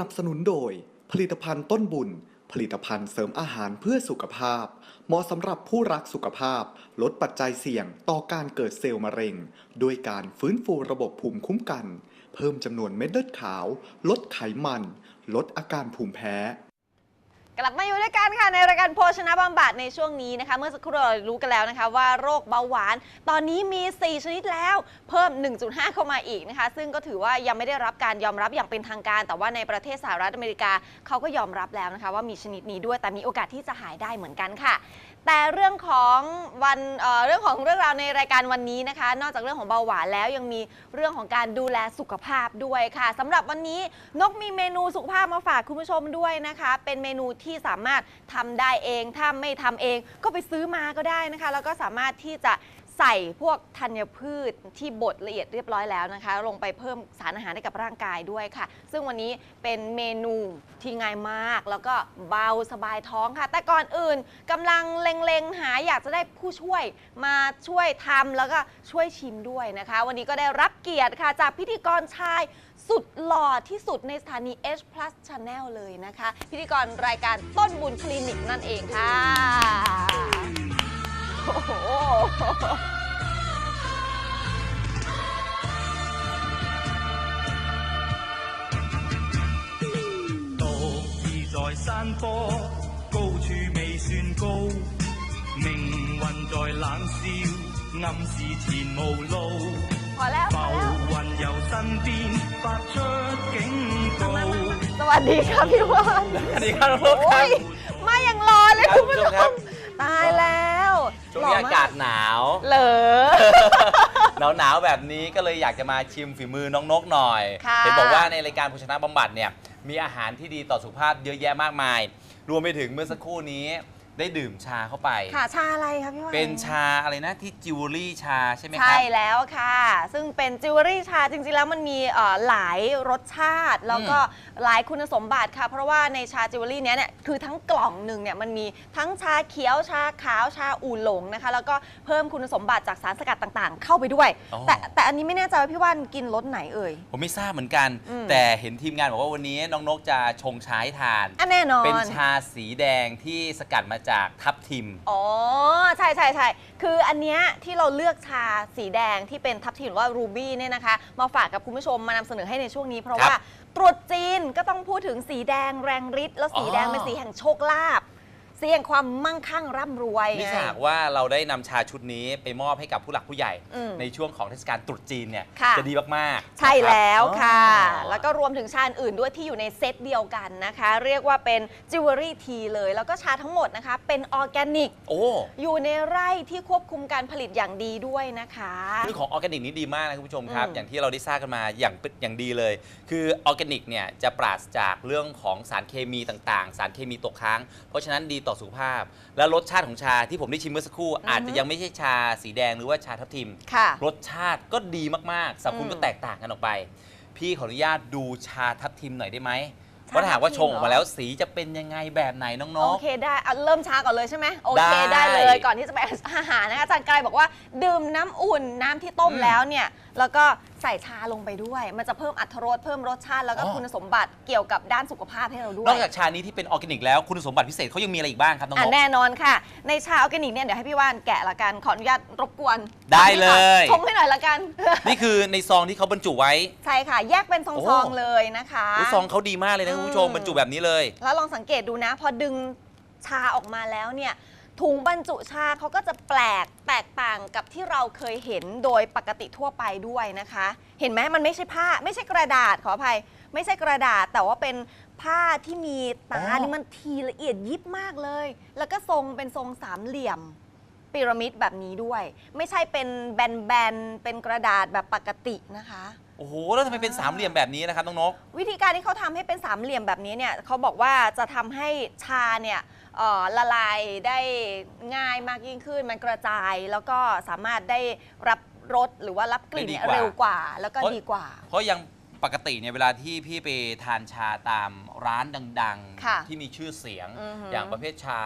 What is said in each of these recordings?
นับสนุนโดย ผลิตภัณฑ์ต้นบุญ ผลิตภัณฑ์เสริมอาหารเพื่อสุขภาพ เหมาะสำหรับผู้รักสุขภาพ ลดปัจจัยเสี่ยงต่อการเกิดเซลล์มะเร็ง ด้วยการฟื้นฟูระบบภูมิคุ้มกัน เพิ่มจำนวนเม็ดเลือดขาว ลดไขมัน ลดอาการภูมิแพ้ กลับมาอยู่ด้วยกันค่ะในรายการโภชนะบำบัดในช่วงนี้นะคะ เมื่อสักครู่เรารู้กันแล้วนะคะ ว่าโรคเบาหวาน ตอนนี้มี 4 ชนิดแล้วเพิ่ม 1.5 เข้ามาอีกนะคะ ซึ่งก็ถือว่ายังไม่ได้รับการยอมรับอย่างเป็นทางการ แต่ว่าในประเทศสหรัฐอเมริกาเขาก็ยอมรับแล้วนะคะ ว่ามีชนิดนี้ด้วยแต่มีโอกาสที่จะหายได้เหมือนกันค่ะ แต่เรื่องของวันเอ่อเรื่องของเรื่องราวในรายการวันนี้นะคะ นอกจากเรื่องของเบาหวานแล้วยังมีเรื่องของการดูแลสุขภาพด้วยค่ะสำหรับวันนี้นกมีเมนูสุขภาพมาฝากคุณผู้ชมด้วยนะคะ เป็นเมนูที่สามารถทำได้เองถ้าไม่ทำเองก็ไปซื้อมาก็ได้นะคะ แล้วก็สามารถที่จะ ใส่พวกธัญพืชที่บดละเอียดเรียบร้อยแล้วนะคะ ลงไปเพิ่มสารอาหารให้กับร่างกายด้วยค่ะ ซึ่งวันนี้เป็นเมนูที่ง่ายมาก แล้วก็เบาสบายท้องค่ะ แต่ก่อนอื่นกำลังเล็งๆ หาอยากจะได้ผู้ช่วยมาช่วยทำแล้วก็ช่วยชิมด้วยนะคะ วันนี้ก็ได้รับเกียรติค่ะ จากพิธีกรชายสุดหล่อที่สุดในสถานี H Plus Channel เลยนะคะ พิธีกรรายการต้นบุญคลินิกนั่นเองค่ะ โอ้โห 独自在山坡，高处未算高，命运在冷笑，暗示前无路。 พอแล้วพ 浮 อแล้ว 云由身边发出警 มา 告 มามามาสวัสดีครับพี่วาน สวัสดีครับทุก โอ้ ท่าน ยมาอย่างรอเลยคุณผู้ช ครั ม บ ตายแล้ว ช่วงนี้อากาศหนาว เหรอ หนาวหนาวๆแบบนี้ก็เลยอยากจะมาชิมฝีมือน้องนกหน่อย ค่ะ เห็นบอกว่าในรายการโภชนะบำบัดเนี่ยมีอาหารที่ดีต่อสุขภาพเยอะแยะมากมาย รวมไปถึงเมื่อสักครู่นี้ ได้ดื่มชาเข้าไป ค่ะชาอะไรครับพี่วานเป็นชาอะไรนะที่จิวเวลรี่ชาใช่ไหมคใช่รับแล้วค่ะ ซึ่งเป็นจิวเวลรี่ชาจริงๆแล้วมันมีเอ่อหลายรสชาติ แล้วก็หลายคุณสมบัติค่ะ เพราะว่าในชาจิวเวลรี่เนี้ยเนี่ยคือทั้งกล่องหนึ่งเนี่ยมันมีทั้งชาเขียวชาขาวชาอู่หลงนะคะ แล้วก็เพิ่มคุณสมบัติจากสารสกัดต่างๆ เข้าไปด้วย อ๋อ แต่แต่อันนี้ไม่แน่ใจว่าพี่ว่านกินรสไหนเอ่ย ผมไม่ทราบเหมือนกัน อืม แต่เห็นทีมงานบอกว่าวันนี้น้องนกจะชงชาให้ทาน อันแน่นอน เป็นชาสีแดงที่สกัดมาจากทับทิม อ๋อ ใช่ใช่ใช่คืออันเนี้ยที่เราเลือกชาสีแดงที่เป็นทับทิมหรือว่ารูบี้เนี่ยนะคะ มาฝากกับคุณผู้ชมมานำเสนอให้ในช่วงนี้ เพราะครับว่าตรุษจีนก็ต้องพูดถึงสีแดงแรงฤทธิ์แล้วสีแดงอ๋อเป็นสีแห่งโชคลาภ สีแห่งความมั่งคั่งร่ำรวยนี่ไง ถ้าหากว่าเราได้นำชาชุดนี้ไปมอบให้กับผู้หลักผู้ใหญ่ อืมในช่วงของเทศกาลตรุษจีนเนี่ยค่ะ จะดีมากๆใช่แล้วค่ะ อ๋อ แล้วก็รวมถึงชาอื่นด้วยที่อยู่ในเซตเดียวกันนะคะ เรียกว่าเป็นจิวเวลรี่ทีเลย แล้วก็ชาทั้งหมดนะคะ เป็นออร์แกนิก โอ้อยู่ในไร่ที่ควบคุมการผลิตอย่างดีด้วยนะคะ เรื่องของออร์แกนิกนี่ดีมากนะคุณผู้ชมครับ อืมอย่างที่เราได้ทราบกันมาอย่างเป็นอย่างดีเลย คือออร์แกนิกเนี่ยจะปราศจากเรื่องของสารเคมีต่างๆ สารเคมีตกค้าง เพราะฉะนั้นดีต่อสุขภาพ และรสชาติของชาที่ผมได้ชิมเมื่อสักครู่ อาจจะยังไม่ใช่ชาสีแดงหรือว่าชาทับทิม ค่ะ รสชาติก็ดีมากๆสรรพคุณอืมก็แตกต่างกันออกไป พี่ขออนุญาตดูชาทับทิมหน่อยได้ไหมชาว่าถ้าหากว่าทับทิชมงออกเหรมาอแล้วสีจะเป็นยังไงแบบไหนน้โอองเคได้เอาเริ่มช้าก่อนเลยใช่ไหมโอเคได้ได้เลยก่อนที่จะไปอาหารนะคะอาจารย์กายบอกว่าดื่มน้ำอุ่นน้ำที่ต้มอืมแล้วเนี่ย แล้วก็ใส่ชาลงไปด้วย มันจะเพิ่มอรรถรสเพิ่มรสชาติแล้วก็อ๋อ คุณสมบัติเกี่ยวกับด้านสุขภาพให้เราด้วๆนอยกจากชานี้ที่เป็นออร์แกนิกแล้วคุณสมบัติพิเศษเขายังมีอะไรอีกบ้างครับน้องอะนกแน่นอนค่ะ ในชาออร์แกนิกเนี่ยเดี๋ยวให้พี่ว่านแกะละกัน ขออนุญาตรบกวนได้เลยชงให้หน่อยละกัน นี่คือในซองที่เขาบรรจุไว้ ใช่ค่ะ แยกเป็นซโอ้ องๆเลยนะคะ อุ๊ยซองเขาดีมากเลยนะคุณผู้ชมอืม บรรจุแบบนี้เลย แล้วลองสังเกตดูนะ พอดึงชาออกมาแล้วเนี่ย ถุงบรรจุชาเขาก็จะแปลกแตกต่างกับที่เราเคยเห็นโดยปกติทั่วไปด้วยนะคะ เห็นไหมมันไม่ใช่ผ้า ไม่ใช่กระดาษขออภัย ไม่ใช่กระดาษแต่ว่าเป็นผ้าที่มีตาอ๋อ นี่มันทีละเอียดยิบมากเลย แล้วก็ทรงเป็นทรงสามเหลี่ยมพีระมิดแบบนี้ด้วย ไม่ใช่เป็นแบนๆเป็นกระดาษแบบปกตินะคะ โอ้โห แล้วทำไมเป็นสามเหลี่ยมแบบนี้นะครับน้องนก วิธีการที่เขาทำให้เป็นสามเหลี่ยมแบบนี้เนี่ยเขาบอกว่าจะทำให้ชาเนี่ย เอ่อละลายได้ง่ายมากยิ่งขึ้น มันกระจายแล้วก็สามารถได้รับรสหรือว่ารับกลิ่นเนี่ยได้ดีกว่า เร็วกว่า แล้วก็เพราะดีกว่า เพราะยังปกติเนี่ยเวลาที่พี่ไปทานชาตามร้านดังค่ะๆ ที่มีชื่อเสียง อือหืออย่างประเภทชา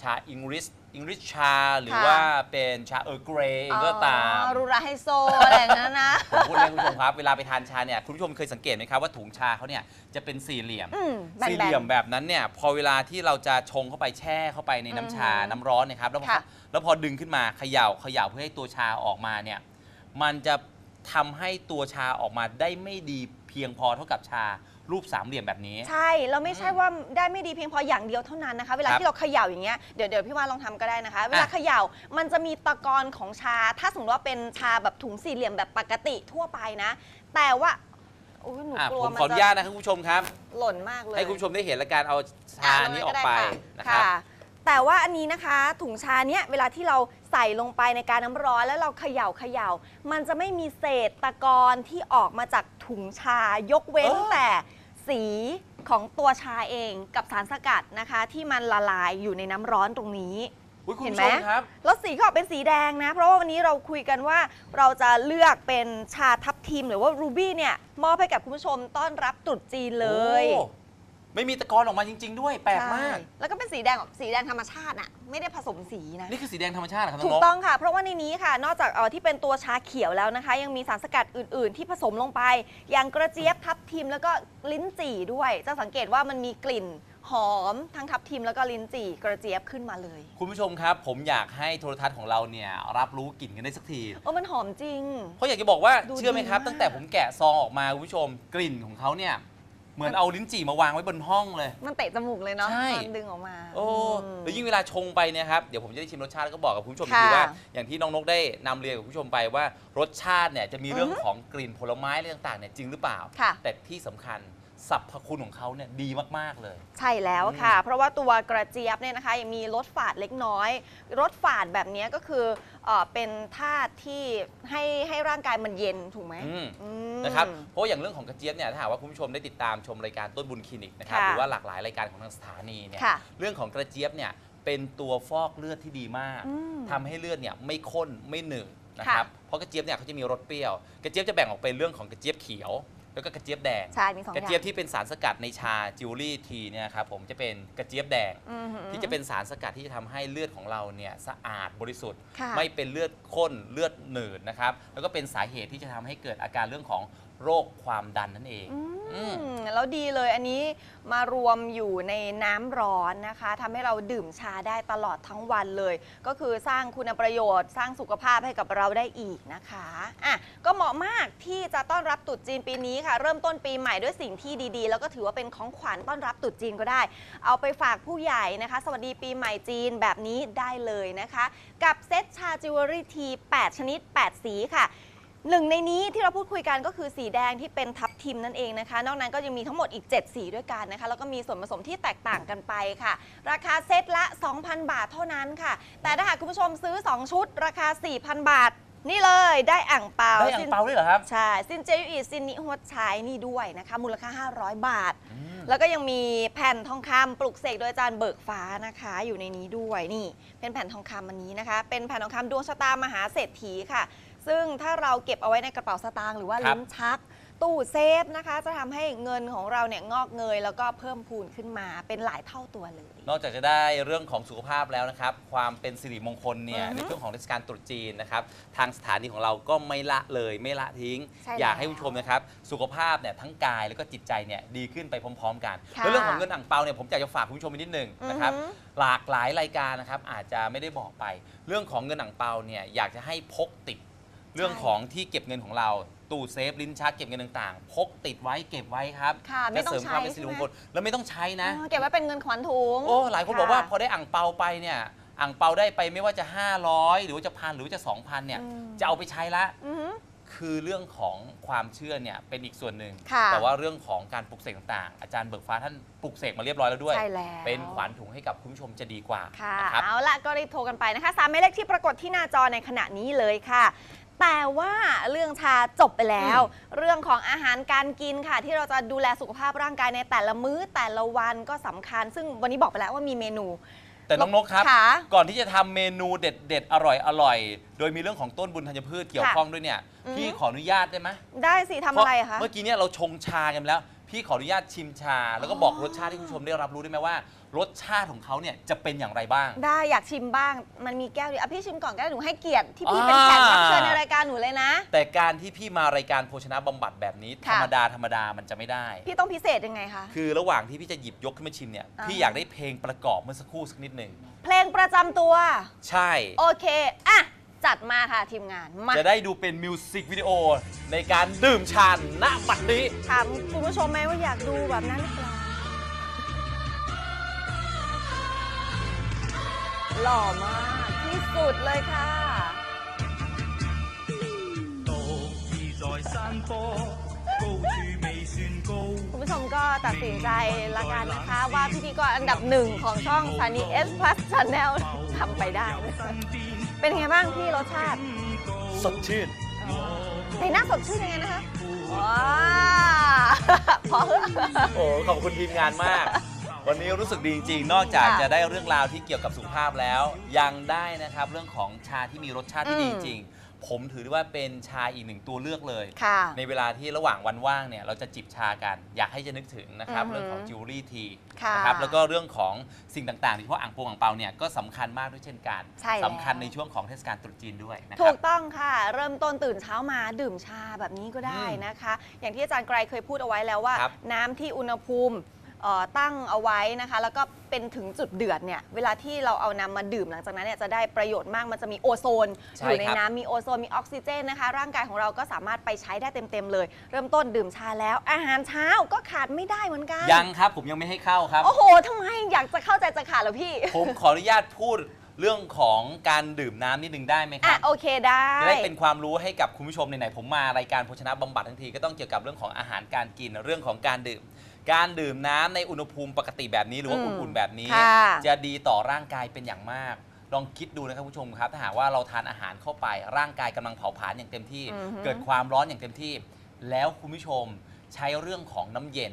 ชาอิงริส อังกฤษชา หรือว่าเป็นชาเออร์เกรย์ก็ตาม อ๋อรูราไฮโซอะไรอย่างนั้นนะ ผมพูดเลยคุณผู้ชมครับ เวลาไปทานชาเนี่ยคุณผู้ชมเคยสังเกตไหมครับว่าถุงชาเขาเนี่ยจะเป็นสี่เหลี่ยม อืมแบนๆสี่เหลี่ยมแบบนั้นเนี่ยพอเวลาที่เราจะชงเข้าไปแช่เข้าไปในน้ำชาอืมน้ำร้อนเนะครับแล้วพอค่ะ แล้วพอดึงขึ้นมาเขย่าเขย่าเพื่อให้ตัวชาออกมาเนี่ยมันจะทำให้ตัวชาออกมาได้ไม่ดีเพียงพอเท่ากับชา รูปสามเหลี่ยมแบบนี้ ใช่เราไม่ใช่ว่าได้ไม่ดีเพียงพออย่างเดียวเท่านั้นนะคะ เวลาครับที่เราเขย่าอย่างเงี้ย เดี๋ยวเดี๋ยวพี่วานลองทำก็ได้นะคะ เวลาอะเขย่ามันจะมีตะกอนของชา ถ้าสมมติว่าเป็นชาแบบถุงสี่เหลี่ยมแบบปกติทั่วไปนะ แต่ว่าโอ้ยหนูอะกลัวผมมันขออนุจะญาตนะครับคุณผู้ชมครับ หล่นมากเลย ให้คุณผู้ชมได้เห็นและการเอาชานี้ออกไปเลยนะครับค่ะแต่ว่าอันนี้นะคะ ถุงชาเนี้ยเวลาที่เรา ใส่ลงไปในการน้ำร้อนแล้วเราเขย่าเขย่ามันจะไม่มีเศษตะกอนที่ออกมาจากถุงชายกเว้นเออแต่สีของตัวชาเองกับสารสกัดนะคะ ที่มันละลายอยู่ในน้ำร้อนตรงนี้ อุ๊ยคุณเห็นผู้ไหมชมครับ แล้วสีก็ออกเป็นสีแดงนะ เพราะว่าวันนี้เราคุยกันว่าเราจะเลือกเป็นชาทับทิมหรือว่ารูบี้เนี่ยมอบให้กับคุณผู้ชมต้อนรับตรุษจีนเลย โอ้ ไม่มีตะกอนออกมาจริง ๆ ด้วยแปลกมาก ใช่แล้วก็เป็นสีแดงแบบสีแดงธรรมชาติอะไม่ได้ผสมสีนะ นี่คือสีแดงธรรมชาติเหรอครับน้ถูองกนก ต้องค่ะ เพราะว่าในนี้ค่ะ นอกจากเออที่เป็นตัวชาเขียวแล้วนะคะ ยังมีสารสกัดอื่น ๆ ที่ผสมลงไป อย่างกระเจี๊ยบทับทิมแล้วก็ลิ้นจี่ด้วย จะสังเกตว่ามันมีกลิ่นหอมทั้งทับทิมแล้วก็ลิ้นจี่กระเจี๊ยบขึ้นมาเลยคุณผู้ชมครับ ผมอยากให้โทรทัศน์ของเราเนี่ยรับรู้กลิ่นกันได้สักที โอ้มันหอมจริง เพราะอยากจะบอกว่าดูเชื่อไหมครับ ดีมาก ตั้งแต่ผมแกะซองออกมาคุณผู้ชมกลิ่นของเขาเนี่ย เหมือนเอาลิ้นจี่มาวางไว้บนห้องเลย มันเตะจมูกเลยเนาะใช่ ตอนดึงออกมาโอ้อืมแล้วยิ่งเวลาชงไปเนี่ยครับ เดี๋ยวผมจะได้ชิมรสชาติแล้วก็บอกกับคุณผู้ชมค่ะดีว่า อย่างที่น้องนกได้นำเรียนกับคุณผู้ชมไปว่ารสชาติเนี่ยจะมีเรื่องอือฮึของกลิ่นผลไม้อะไรต่างๆเนี่ยจริงหรือเปล่า ค่ะ แต่ที่สำคัญ สรรพคุณของเขาเนี่ยดีมาก ๆ เลย ใช่แล้วค่ะ เพราะว่าตัวกระเจี๊ยบเนี่ยนะคะยังมีรสฝาดเล็กน้อยรสฝาดแบบนี้ก็คือเออเป็นธาตุที่ให้ให้ร่างกายมันเย็นถูกไหมอืม อืม นะครับ เพราะอย่างเรื่องของกระเจี๊ยบเนี่ยถ้าหากว่าคุณผู้ชมได้ติดตามชมรายการต้นบุญคลินิกนะครับค่ะหรือว่าหลากหลายรายการของทางสถานีเนี่ยค่ะเรื่องของกระเจี๊ยบเนี่ยเป็นตัวฟอกเลือดที่ดีมากอืมทำให้เลือดเนี่ยไม่ข้นไม่หนืดนะครับค่ะเพราะกระเจี๊ยบเนี่ยเขาจะมีรสเปรี้ยว กระเจี๊ยบจะแบ่งออกเป็นเรื่องของกระเจี๊ยบเขียว แล้วก็กระเจี๊ยบแดง ใช่ มีสองอกระย่าง เจี๊ยบที่เป็นสารสกัดในชาจิวเวลรี่ทีเนี่ยครับผมจะเป็นกระเจี๊ยบแดง อือหือที่จะเป็นสารสกัดที่จะทำให้เลือดของเราเนี่ยสะอาดบริสุทธิ์ ค่ะ ไม่เป็นเลือดข้นเลือดหนืดนะครับแล้วก็เป็นสาเหตุที่จะทำให้เกิดอาการเรื่องของโรคความดันนั่นเอง อือืมม แล้วดีเลยอันนี้มารวมอยู่ในน้ำร้อนนะคะทำให้เราดื่มชาได้ตลอดทั้งวันเลย ก็คือสร้างคุณประโยชน์ สร้างสุขภาพให้กับเราได้อีกนะคะอะก็เหมาะมากที่จะต้อนรับตรุษจีนปีนี้ค่ะ เริ่มต้นปีใหม่ด้วยสิ่งที่ดีๆ แล้วก็ถือว่าเป็นของขวัญต้อนรับตรุษจีนก็ได้ เอาไปฝากผู้ใหญ่นะคะ สวัสดีปีใหม่จีนแบบนี้ได้เลยนะคะ กับเซตชาจิวเวลรี่ที 8 ชนิด 8 สีค่ะ หนึ่งในนี้ที่เราพูดคุยกันก็คือสีแดงที่เป็นทับทิมนั่นเองนะคะ นอกนั้นก็ยังมีทั้งหมดอีก 7 สีด้วยกันนะคะ แล้วก็มีส่วนผสมที่แตกต่างกันไปค่ะ ราคาเซตละ 2,000 บาทเท่านั้นค่ะ แต่ถ้าหากคุณผู้ชมซื้อ 2 ชุด ราคา 4,000 บาท นี่เลยได้อ่างเปาได้อ่างเปาด้วยเหรอครับ ใช่ ซินเจยูอีซินนิฮวดใช้นี่ด้วยนะคะ มูลค่า 500 บาท แล้วก็ยังมีแผ่นทองคำปลุกเสกโดยอาจารย์เบิกฟ้านะคะ อยู่ในนี้ด้วยนี่ เป็นแผ่นทองคำอันนี้นะคะ เป็นแผ่นทองคำดวงชะตามหาเศรษฐีค่ะ ซึ่งถ้าเราเก็บเอาไว้ในกระเป๋าสตางค์หรือว่าครับ ลิ้นชัก ตู้เซฟนะคะ จะทำให้เงินของเราเนี่ยงอกเงย แล้วก็เพิ่มพูนขึ้นมาเป็นหลายเท่าตัวเลย นอกจากจะได้เรื่องของสุขภาพแล้วนะครับ ความเป็นสิริมงคลเนี่ยอือฮึในช่วงของเทศกาลตรุษจีนนะครับ ทางสถานีของเราก็ไม่ละเลยไม่ละทิ้ง ใช่อยากให้แล้วผู้ชมนะครับ สุขภาพเนี่ยทั้งกายแล้วก็จิตใจเนี่ยดีขึ้นไปพร้อม ๆ กันค่ะแล้วเรื่องของเงินอ่างเปาเนี่ยผมอยากจะฝากคุณผู้ชมอีกนิดหนึ่งนะครับ อือฮึ หลากหลายรายการนะครับอาจจะไม่ได้บอกไป เรื่องของเงินอ่างเปาเนี่ยอยากจะให้พกติด เรื่องของที่เก็บเงินของเรา ตู้เซฟลิ้นชักเก็บเงินต่างๆ พกติดไว้เก็บไว้ครับค่ะไม่จะต้องเสริมความเป็นใช้สิริมงใช่คไหมลแล้วไม่ต้องใช้นะอ๋อเก็บไว้เป็นเงินขวัญถุงโอ้ หลายคนบอกว่าพอค่ะได้อ่างเปาไปเนี่ยอ่างเปาได้ไปไม่ว่าจะ 500 หรือว่าจะพันหรือว่าจะ 2,000เนี่ยอืมจะเอาไปใช้ละ อือหือ คือเรื่องของความเชื่อเนี่ยเป็นอีกส่วนหนึ่ง ค่ะ แต่ว่าเรื่องของการปลุกเสกต่างๆ อาจารย์เบิกฟ้าท่านปลุกเสกมาเรียบร้อยแล้วด้วย ใช่แล้วเป็นขวัญถุงให้กับคุณผู้ชมจะดีกว่าค่ะ นะครับ เอาละก็รีบโทรกันไปนะคะสามหมายเลขที่ปรากฏที่หน้าจอในขณะนี้เลยค่ะ แต่ว่าเรื่องชาจบไปแล้ว เรื่องของอาหารการกินค่ะ ที่เราจะดูแลสุขภาพร่างกายในแต่ละมื้อแต่ละวันก็สำคัญ ซึ่งวันนี้บอกไปแล้วว่ามีเมนู แต่น้องนกครับ ค่ะก่อนที่จะทำเมนูเด็ดๆ อร่อยอร่อยๆโดยมีเรื่องของต้นบุญธัญพืชเกี่ยวข้องด้วยเนี่ย อือฮึพี่ขออนุญาตได้ไหมได้สิทำอะไรอะคะ เมื่อกี้เนี่ยเราชงชากันไปแล้ว พี่ขออนุญาตชิมชา แล้วก็บอกรสชาติให้คุณผู้ชมได้รับรู้ได้ไหมว่า รรสชาติของเขาเนี่ยจะเป็นอย่างไรบ้าง ได้อยากชิมบ้าง มันมีแก้วเดียวอะพี่ชิมก่อนก็ได้หนูให้เกียรติที่พี่เป็นแขกรับเชิญในรายการหนูเลยนะ แต่การที่พี่มารายการโภชนะบำบัดแบบนี้ ธรค่ะ รมดาธรรมดามันจะไม่ได้ พี่ต้องพิเศษยังไงคะ คือระหว่างที่พี่จะหยิบยกขึ้นมาชิมเนี่ยอ่า พี่อยากได้เพลงประกอบเมื่อสักครู่สักนิดหนึ่งเพลงประจำตัว ใช่ โอเคอะจัดมาค่ะทีมงานมาจะได้ดูเป็นมิวสิกวิดีโอในการดื่มชาณบัดนี้ ถามคุณผู้ชมไหมว่าอยากดูแบบนั้นหรือเปล่า หล่อมากที่สุดเลยค่ะ 独自在山坡，高处未算高。 คุณผู้ชมก็ตัดสินใจละกันนะคะ ว่าพิธีกรอันดับหนึ่งของช่อง Sunny S Plus Channel ทำไปได้ เป็นไงบ้างพี่รสชาติ สดชื่น ในหน้าสดชื่นยังไงนะคะ ว้า พอเหอะ โอ้ขอบคุณทีมงานมาก วันนี้รู้สึกดีจริงๆ นอกจากค่ะจะได้เรื่องราวที่เกี่ยวกับสุขภาพแล้ว ยังได้นะครับเรื่องของชาที่มีรสชาติที่ดีอืจมริงๆผมถือได้ว่าเป็นชาอีกหนึ่งตัวเลือกเลย ค่ะ ในเวลาที่ระหว่างวันว่างเนี่ยเราจะจิบชากัน อยากให้จะนึกถึงนะครับอือหือเรื่องของจิวเวลรี่ทีค่ะนะครับแล้วก็เรื่องของสิ่งต่างๆโดยเฉพาะอ่างโปงอ่างเปาเนี่ยก็สำคัญมากด้วยเช่นกันใช่แล้ว สำคัญในช่วงของเทศกาลตรุษจีนด้วยนะคถูรับ กต้องค่ะ เริ่มต้นตื่นเช้ามาดื่มชาแบบนี้ก็ได้อืมนะคะ อย่างที่อาจารย์ไกรเคยพูดเอาไว้แล้วว่า ครับน้ำที่อุณหภูมิ เอ่อตั้งเอาไว้นะคะ แล้วก็เป็นถึงจุดเดือดเนี่ยเวลาที่เราเอาน้ำมาดื่มหลังจากนั้นเนี่ยจะได้ประโยชน์มากมันจะมีโอโซนใช่อยู่ในครับ น้ำมีโอโซนมีออกซิเจนนะคะ ร่างกายของเราก็สามารถไปใช้ได้เต็มๆเลย เริ่มต้นดื่มชาแล้ว อาหารเช้าก็ขาดไม่ได้เหมือนกันยังครับผมยังไม่ให้เข้าครับ โอ้โหทำไมอยากจะเข้าใจจะขาดเหรอพี่ผมขออนุญาตพูดเรื่องของการดื่มน้ำนิดนึงได้ไหมคอะรับ โอเคได้ จะได้เป็นความรู้ให้กับคุณผู้ชมไหนๆผมมารายการโภชนะบำบัดทั้งทีก็ต้องเกี่ยวกับเรื่องของอาหารการกินเรื่องของการดื่ม การดื่มน้ำในอุณหภูมิปกติแบบนี้หรือว่าอืมอุ่นๆแบบนี้ ค่ะ จะดีต่อร่างกายเป็นอย่างมาก ลองคิดดูนะครับคุณผู้ชมครับ ถ้าหากว่าเราทานอาหารเข้าไป ร่างกายกำลังเผาผลาญอย่างเต็มที่ อือฮึ เกิดความร้อนอย่างเต็มที่ แล้วคุณผู้ชมใช้เรื่องของน้ำเย็น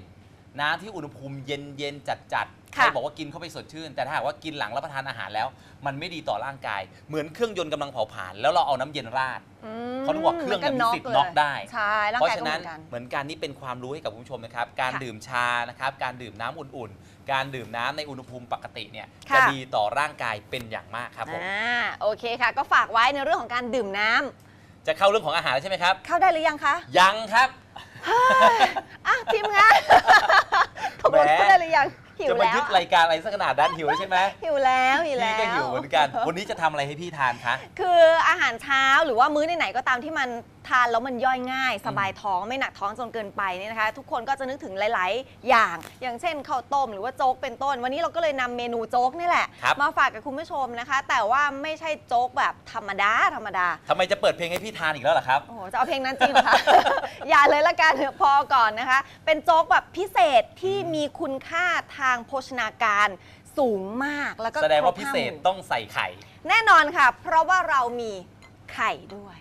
น้ำที่อุณหภูมิเย็นเย็นจัดจัดๆ ใครค่ะ บอกว่ากินเข้าไปสดชื่น แต่ถ้าหากว่ากินหลังรับประทานอาหารแล้ว มันไม่ดีต่อร่างกาย เหมือนเครื่องยนต์กำลังเผาผลาญแล้วเราเอาน้ำเย็นราด อืมเขาถึงบอกเครื่องเนี่ยมีสิทธิ์เลยน็อกได้ ใช่ร่างเพราะกายฉะก็เหนั้มืนอนกัน เหมือนกันนี่เป็นความรู้ให้กับคุณผู้ชมนะครับ การค่ะดื่มชานะครับ การดื่มน้ำอุ่นๆ การดื่มน้ำในอุณหภูมิปกติเนี่ยค่ะจะดีต่อร่างกายเป็นอย่างมากครับผม อ่าโอเคค่ะ ก็ฝากไว้ในเรื่องของการดื่มน้ำจะเข้าเรื่องของอาหารแล้วใช่ไหมครับ เข้าได้หรือยังคะยังครับ อะทีมงานตกลงแหม เข้าได้หรือยัง หิวจะมาแล้วยึดรายการอะไรสักขนาดนั้นหิวใช่ไหมหิวแล้วหิวพี่แล้วก็หิวเหมือนกัน วันนี้จะทำอะไรให้พี่ทานคะ คืออาหารเช้าหรือว่ามื้อไหนๆก็ตามที่มันทานแล้วมันย่อยง่าย สบายท้องไม่หนักท้องจนเกินไปเนี่ยนะคะ ทุกคนก็จะนึกถึงหลาย ๆ อย่าง อย่างเช่นข้าวต้มหรือว่าโจ๊กเป็นต้น วันนี้เราก็เลยนำเมนูโจ๊กนี่แหละ ครับ มาฝากกับคุณผู้ชมนะคะ แต่ว่าไม่ใช่โจ๊กแบบธรรมดาธรรมดา ทำไมจะเปิดเพลงให้พี่ทานอีกแล้วล่ะครับ โอ้โห จะเอาเพลงนั้นจริงเหรอคะ อย่าเลยละกันเถอะพอก่อนนะคะ เป็นโจ๊กแบบพิเศษที่มีคุณค่าทางโภชนาการสูงมากแล้วก็แสดงว่าครบพิห้เศษหมู่ต้องใส่ไข่ แน่นอนค่ะ เพราะว่าเรามีไข่ด้วยอ่า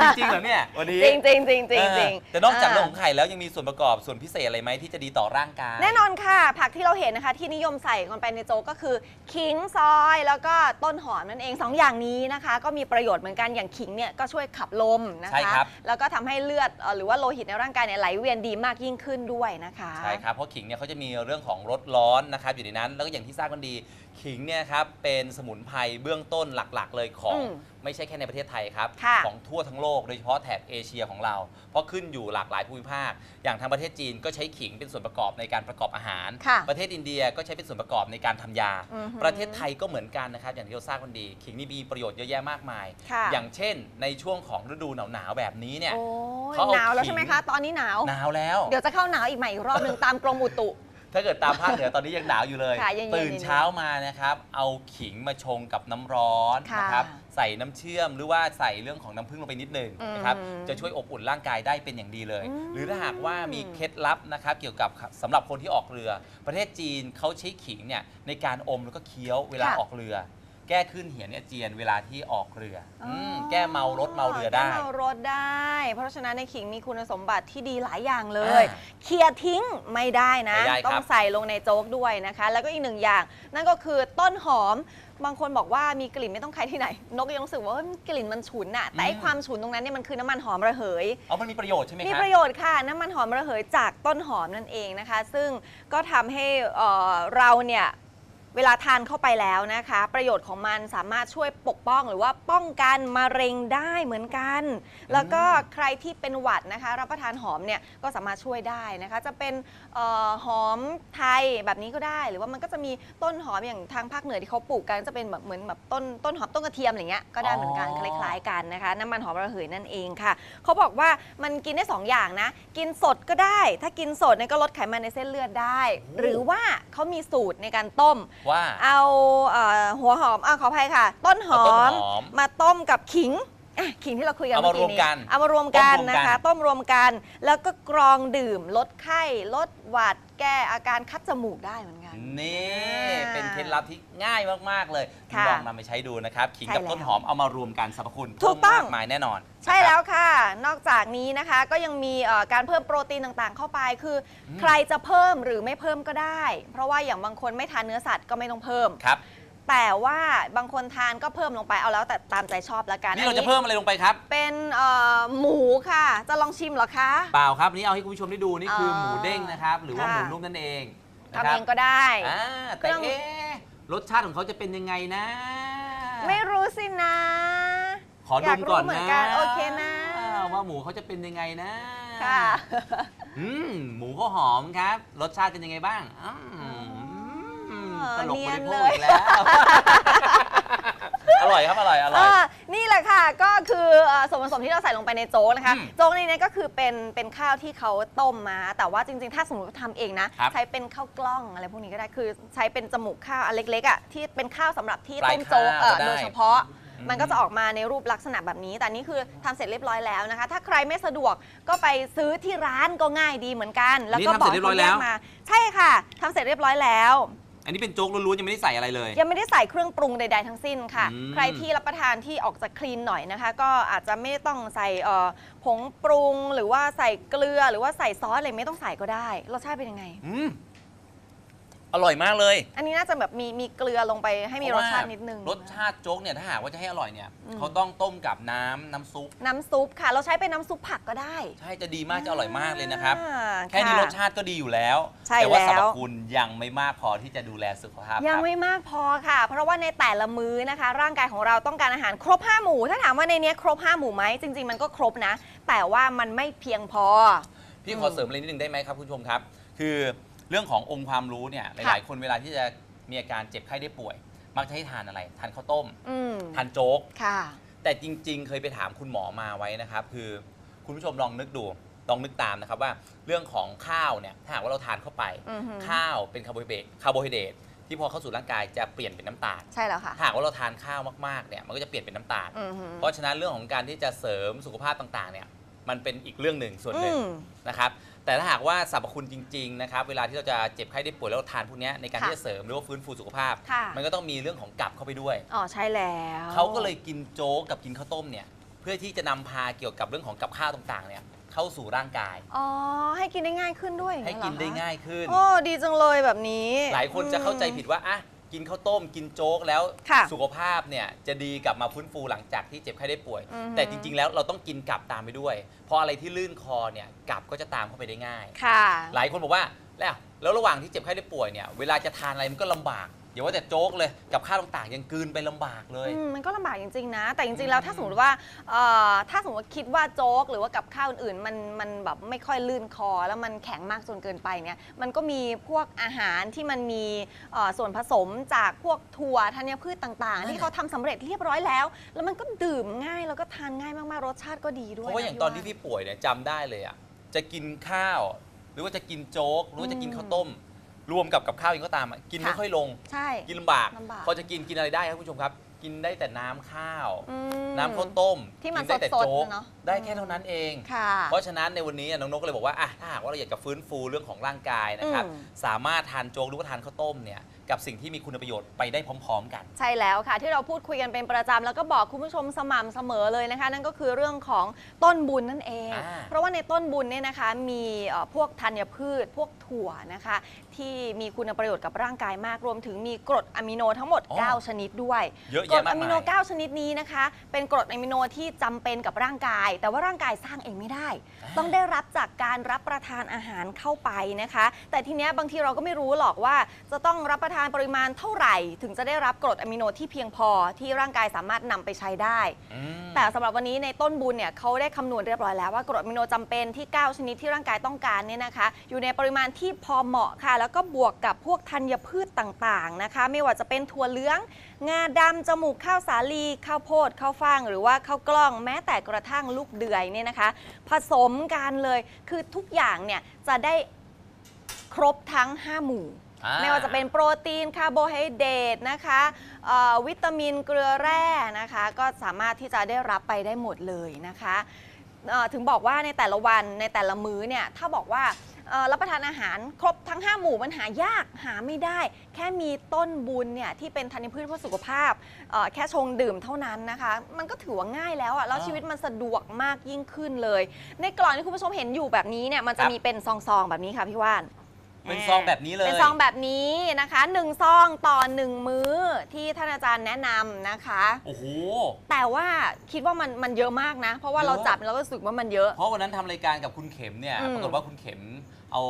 จริงๆเหรอเนี่ยวันนี้จริงจริงจริงจริงจริงเออแต่นอกจากเรื่องของไข่แล้วยังมีส่วนประกอบส่วนพิเศษอะไรไหมที่จะดีต่อร่างกายแน่นอนค่ะ ผักที่เราเห็นนะคะที่นิยมใส่กันไปในโจ๊กก็คือ ขิงซอย แล้วก็ต้นหอมนั่นเองสองอย่างนี้นะคะ ก็มีประโยชน์เหมือนกันอย่างขิงเนี่ยก็ช่วยขับลมนะใช่คะครับแล้วก็ทำให้เลือดเอ่อหรือว่าโลหิตในร่างกายเนี่ยไหลเวียนดีมากยิ่งขึ้นด้วยนะคะใช่ครับเพราะขิงเนี่ยเขาจะมีเรื่องของรสร้อนนะครับอยู่ในนั้น แล้วก็อย่างที่ทราบกันดี ขิงเนี่ยครับเป็นสมุนไพรเบื้องต้นหลักๆ เลยของอืมไม่ใช่แค่ในประเทศไทยครับ ค่ะของทั่วทั้งโลกโดยเฉพาะแถบเอเชียของเรา เพราะขึ้นอยู่หลากหลายภูมิภาค อย่างทางประเทศจีนก็ใช้ขิงเป็นส่วนประกอบในการประกอบอาหาร ค่ะประเทศอินเดียก็ใช้เป็นส่วนประกอบในการทำยา อือหือประเทศไทยก็เหมือนกันนะครับอย่างที่เราทราบกันดี ขิงนี่มีประโยชน์เยอะแยะมากมาย ค่ะ อย่างเช่น ในช่วงของฤดูหนาวๆแบบนี้เนี่ย โอ้ยเขาเอาหนาวแล้วขิง ใช่ไหมคะ ตอนนี้หนาว หนาวแล้ว เดี๋ยวจะเข้าหนาวอีกใหม่อีกรอบหนึ่งตามกรมอุตุ ถ้าเกิดตามภาคเหนือตอนนี้ยังหนาวอยู่เลย ค่ะเย็นๆตื่นเช้ามานะครับ เอาขิงมาชงกับน้ำร้อนค่ะนะครับ ใส่น้ำเชื่อมหรือว่าใส่เรื่องของน้ำผึ้งลงไปนิดหนึงนะครับ อืมจะช่วยอบอุ่นร่างกายได้เป็นอย่างดีเลย อืม หรือถ้าหากว่ามีเคล็ดลับนะครับ เกี่ยวกับสำหรับคนที่ออกเรือ ประเทศจีนเขาใช้ขิงเนี่ยในการอมแล้วก็เคี้ยวเวลาค่ะออกเรือ แก้ขึ้นเหียนอาเจียนเวลาที่ออกเรืออมแก้เมารถเมาเรือได้ แก้เมารถได้ เพราะฉะนั้นในขิงมีคุณสมบัติที่ดีหลายอย่างเลย อ่าเคลียร์ทิ้งไม่ได้นะ ไม่ได้ครับ ต้องใส่ลงในโจ๊กด้วยนะคะ แล้วก็อีกหนึ่งอย่าง นั่นก็คือต้นหอม บางคนบอกว่ามีกลิ่นไม่ต้องใครที่ไหน นกยังรู้สึกว่าเอ้ยกลิ่นมันฉุนอะแต่ไอความฉุนตรงนั้นเนี่ยมันคือน้ำมันหอมระเหย เอามันมีประโยชน์ใช่ไหมมีครับ ประโยชน์ค่ะ น้ำมันหอมระเหยจากต้นหอมนั่นเองนะคะ ซึ่งก็ทำให้เอ่อเราเนี่ย เวลาทานเข้าไปแล้วนะคะ ประโยชน์ของมันสามารถช่วยปกป้องหรือว่าป้องกันมะเร็งได้เหมือนกัน แล้วก็ใครที่เป็นหวัดนะคะ รับประทานหอมเนี่ยก็สามารถช่วยได้นะคะ จะเป็นเอ่อหอมไทยแบบนี้ก็ได้ หรือว่ามันก็จะมีต้นหอมอย่างทางภาคเหนือที่เขาปลูกกันจะเป็นแบบเหมือนแบบต้นต้นหอมต้นกระเทียมอะไรเงี้ยก็ได้เหมือนกันอ๋คอล้ายๆกันนะคะ น้ำมันหอมระเหยนั่นเองค่ะเขาบอกว่ามันกินได้ 2 อย่างนะ กินสดก็ได้ ถ้ากินสดเนี่ยก็ลดไขมันในเส้นเลือดได้ หรือว่าเขามีสูตรในการต้มว่า เอาเอ่อหัวหอมอะขออภัยค่ะ ต้นหอเอาต้นมหอม มาต้มกับขิง อะขิงที่เราคุยกันเอามารเมื่อวมกี้กันเอามารวมกันต้มรวมกัน นะคะ ต้มรวมกัน แล้วก็กรองดื่มลดไข้ลดหวัดแก้อาการคัดจมูกได้เหมือนกัน นี่อ่าเป็นเคล็ดลับที่ง่ายมาก ๆ เลยค่ะลองนำไปใช้ดูนะครับขิงกับใช่แล้วต้นหอมเอามารวมกันสรรพคุณถูเพิ่กมต้องมากมายแน่นอนใช่นะครับแล้วค่ะ นอกจากนี้นะคะก็ยังมีเอ่อการเพิ่มโปรตีนต่างๆ เข้าไป คืออมใครจะเพิ่มหรือไม่เพิ่มก็ได้ เพราะว่าอย่างบางคนไม่ทานเนื้อสัตว์ก็ไม่ต้องเพิ่ม ครับ แต่ว่าบางคนทานก็เพิ่มลงไปเอาแล้วแต่ตามใจชอบละกันนี่เราอัจะเพิ่มอะไรลงไปครับ เป็นเอ่อหมูค่ะ จะลองชิมเหรอคะ เปล่าครับนี่เอาให้คุณผู้ชมได้ดูนี่คือออหมูเด้งนะครับ หรือว่าค่ะหมูนุ่มนั่นเองนะทำครัเองก็ได้อ่าเคแต่รื่องเอ๊ะรสชาติของเขาจะเป็นยังไงนะ ไม่รู้สินะ ขอดอยากมรู้ก่อนเหมือนนะกันโอเคนะ ว่าหมูเขาจะเป็นยังไงนะค่ะอืมหมูก็หอมครับ รสชาติเป็นยังไงบ้างอืม ตลกบริโภคอีกแล้ว อร่อยครับ อร่อย อร่อยเออนี่แหละค่ะก็คือเอ่อส่วนผสมที่เราใส่ลงไปในโจ๊กนะคะ อืมโจ๊กในนี้ก็คือเป็นเป็นข้าวที่เขาต้มมา แต่ว่าจริงๆ ถ้าสมมติว่าทำเองนะ ครับใช้เป็นข้าวกล้องอะไรพวกนี้ก็ได้คือใช้เป็นจมูกข้าวอันเล็กๆอะที่เป็นข้าวสำหรับที่ปลายต้มโจ๊กเอ่อข้าวก็ได้โดยเฉพาะ อืมมันก็จะออกมาในรูปลักษณะแบบนี้ แต่นี่คือทำเสร็จเรียบร้อยแล้วนะคะ ถ้าใครไม่สะดวกก็ไปซื้อที่ร้านก็ง่ายดีเหมือนกัน แล้วก็นี่ทำบเสอร็กจเรียบร้อยแล้วให้ขามา ใช่ค่ะทำเสร็จเรียบร้อยแล้วอั นนี้เป็นโจ๊กล้วนๆยังไม่ได้ใส่อะไรเลย ยังไม่ได้ใส่เครื่องปรุงใด ๆ ทั้งสิ้นค่ะ อืม ใครที่รับประทานที่ออกจากคลีนหน่อยนะคะ ก็อาจจะไม่ต้องใส่เอ่อผงปรุง หรือว่าใส่เกลือหรือว่าใส่ซอสอะไรไม่ต้องใส่ก็ได้รสชาติเป็นยังไง อืม อร่อยมากเลยอันนี้น่าจะแบบมีมีเกลือลงไปให้มีรสชาตินิดนึง รสชาติโจ๊กเนี่ยถ้าหากว่าจะให้อร่อยเนี่ยอืม เขาต้องต้มกับน้ำน้ำซุป น้ำซุปค่ะ เราใช้เป็นน้ำซุปผักก็ได้ใช่จะดีมากจะอร่อยมากเลยนะครับ อ่าแค่นี้ะ รสชาติก็ดีอยู่แล้ว ใช่แต่ว่าแล้วสรรพคุณยังไม่มากพอที่จะดูแลสุขภาพยังครับไม่มากพอค่ะ เพราะว่าในแต่ละมื้อนะคะ ร่างกายของเราต้องการอาหารครบ 5 หมู่ ถ้าถามว่าในเนี้ยครบ 5 หมู่ไหมจริง ๆ มันก็ครบนะ แต่ว่ามันไม่เพียงพอ พี่ขอเสริมอะไรนิดนึงได้ไหมครับคุณผู้ชมครับ คือ เรื่องขององค์ความรู้เนี่ยหค่ะลายๆ คนเวลาที่จะมีอาการเจ็บไข้ได้ป่วย มักจะให้ทานอะไร ทานข้าวต้ม อืมทานโจ๊ก ค่ะ แต่จริง ๆ เคยไปถามคุณหมอมาไว้นะครับ คือคุณผู้ชมลองนึกดูลองนึกตามนะครับว่าเรื่องของข้าวเนี่ยถ้าหากว่าเราทานเข้าไป อือหือข้าวเป็นคาร์โบไฮเดรตคาร์โบไฮเดรตที่พอเข้าสู่ร่างกายจะเปลี่ยนเป็นน้ำตาลใช่แล้วค่ะ ถ้าหากว่าเราทานข้าวมากๆเนี่ยมันก็จะเปลี่ยนเป็นน้ำตาล อือหือเพราะฉะนั้นเรื่องของการที่จะเสริมสุขภาพต่างๆเนี่ยมันเป็นอีกเรื่องหนึ่งส่วนหนึ่ง อืม นะครับ แต่ถ้าหากว่าสรรพคุณจริงๆนะครับเวลาที่เราจะเจ็บไข้ได้ป่วยแล้วเราทานพวกเนี้ยในการค่ะที่จะเสริมหรือว่าฟื้นฟูสุขภาพ ค่ะ มันก็ต้องมีเรื่องของกลับเข้าไปด้วย อ๋อใช่แล้วเขาก็เลยกินโจ๊กกับกินข้าวต้มเนี่ยเพื่อที่จะนำพาเกี่ยวกับเรื่องของกับข้าวต่างๆเนี่ยเข้าสู่ร่างกาย อ๋อให้กินได้ง่ายขึ้นด้วยอย่งให้เงี้ยกินได้เรอคะง่ายขึ้น โอ้ดีจังเลยแบบนี้หลายคนจะเข้าใจผิดว่าอะ กินข้าวต้มกินโจ๊กแล้วค่ะสุขภาพเนี่ยจะดีกลับมาฟื้นฟูหลังจากที่เจ็บไข้ได้ป่วย อือฮึ แต่จริง ๆ แล้วเราต้องกินกลับตามไปด้วย เพราะอะไรที่ลื่นคอเนี่ยกลับก็จะตามเข้าไปได้ง่าย ค่ะ หลายคนบอกว่าแล้วแล้วระหว่างที่เจ็บไข้ได้ป่วยเนี่ยเวลาจะทานอะไรมันก็ลำบาก อย่าว่าแต่โจ๊กเลย กับข้าวต่างๆยังกลืนไปลำบากเลย อืมมันก็ลำบากจริงๆนะ แต่จริงๆแล้วถ้าสมมติว่าเอ่อถ้าสมมติว่าคิดว่าโจ๊กหรือว่ากับข้าวอื่นๆมันมันแบบไม่ค่อยลื่นคอ แล้วมันแข็งมากจนเกินไปเนี่ยมันก็มีพวกอาหารที่มันมีเอ่อส่วนผสมจากพวกถั่วธัญพืชต่างๆ ที่เขาทำสำเร็จเรียบร้อยแล้ว แล้วมันก็ดื่มง่ายแล้วก็ทานง่ายมากๆรสชาติก็ดีด้วยเพราะว่าอย่างตอนที่พี่พี่ป่วยเนี่ยจำได้เลยอะจะกินข้าว หรือว่าจะกินโจ๊กหรือว่าจะกินข้าวต้ม รวมกับกับข้าวเองก็ตามอะกินไม่ค่ะ ค่อยลง ใช่ กินลำบาก ลำบากพอจะกินกินอะไรได้ครับคุณผู้ชมครับ กินได้แต่น้ำข้าว อืมน้ำข้าวต้มที่มันกิได้แต่สดๆโจ๊กเนอะ ได้แค่เท่านั้นเอง ค่ะ เพราะฉะนั้นในวันนี้น้องนกก็เลยบอกว่าอะถ้าหากว่าเราอยากจะฟื้นฟูเรื่องของร่างกายนะครับ อืม สามารถทานโจ๊กหรือว่าทานข้าวต้มเนี่ยกับสิ่งที่มีคุณประโยชน์ไปได้พร้อม ๆ กัน ใช่แล้วค่ะ ที่เราพูดคุยกันเป็นประจำแล้วก็บอกคุณผู้ชมสม่ำเสมอเลยนะคะ นั่นก็คือเรื่องของต้นบุญนั่นเอง อ่าเพราะว่าในต้นบุญเนี่ยนะคะมีเอ่อพวกธัญพืช พวกถั่วนะคะ ที่มีคุณประโยชน์กับร่างกายมาก รวมถึงมีกรดอะมิโนทั้งหมด9ชนิดด้วย เยอะกรแยะดมากอะมิมาโนย9ชนิดนี้นะคะ เป็นกรดอะมิโนที่จำเป็นกับร่างกาย แต่ว่าร่างกายสร้างเองไม่ได้ ต้องได้รับจากการรับประทานอาหารเข้าไปนะคะ แต่ทีเนี้ยบางทีเราก็ไม่รู้หรอกว่า จะต้องรับประทานปริมาณเท่าไหร่ ถึงจะได้รับกรดอะมิโนที่เพียงพอที่ร่างกายสามารถนำไปใช้ได้ อืม แต่สำหรับวันนี้ในต้นบุญเนี่ยเขาได้คำนวณเรียบร้อยแล้วว่ากรดอะมิโนจำเป็นที่ 9 ชนิดที่ร่างกายต้องการเนี่ยนะคะ อยู่ในปริมาณที่พอเหมาะค่ะ แล้วก็บวกกับพวกธัญพืชต่างๆนะคะ ไม่ว่าจะเป็นถั่วเหลือง งาดำจมูกข้าวสาลีข้าวโพดข้าวฟ่าง หรือว่าข้าวกล้องแม้แต่กระทั่งลูกเดือยเนี่ยนะคะ ผสมกันเลยคือทุกอย่างเนี่ยจะได้ครบทั้ง 5 หมู่อ่าไม่ว่าจะเป็นโปรตีนคาร์โบไฮเดรตนะคะเอ่อวิตามินเกลือแร่นะคะ ก็สามารถที่จะได้รับไปได้หมดเลยนะคะเอ่อถึงบอกว่าในแต่ละวันในแต่ละมื้อเนี่ยถ้าบอกว่าเอ่อ รับประทานอาหารครบทั้ง 5 หมู่มันหายากหาไม่ได้ แค่มีต้นบุญเนี่ยที่เป็นธัญพืชเพื่อสุขภาพเอ่อแค่ชงดื่มเท่านั้นนะคะ มันก็ถือว่าง่ายแล้วอะแล้วอ่าชีวิตมันสะดวกมากยิ่งขึ้นเลย ในกล่องที่คุณผู้ชมเห็นอยู่แบบนี้เนี่ยมันจะครับมีเป็นซองๆแบบนี้ค่ะพี่ว่านเป็นซองแบบนี้เลย เป็นซองแบบนี้นะคะหนึ่งซองต่อหนึ่งมื้อที่ท่านอาจารย์แนะนำนะคะ โอ้โห แต่ว่าคิดว่ามันมันเยอะมากนะ เพราะว่าเยอะเราจับแล้วก็รู้สึกว่ามันเยอะ เพราะวันนั้นทำรายการกับคุณเข็มเนี่ยอืมปรากฏว่าคุณเข็ม เอา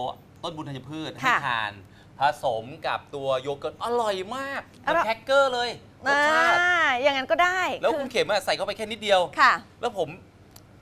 ต้นบุญธัญพืชให้ค่ะทาน ผสมกับตัวโยเกิร์ตอร่อยมากอร่อยแพ็กเกอร์เลยรสชาติอ่าอย่างนั้นก็ได้แล้วอคุณเข็มอะใส่เข้าไปแค่นิดเดียว ค่ะ แล้วผม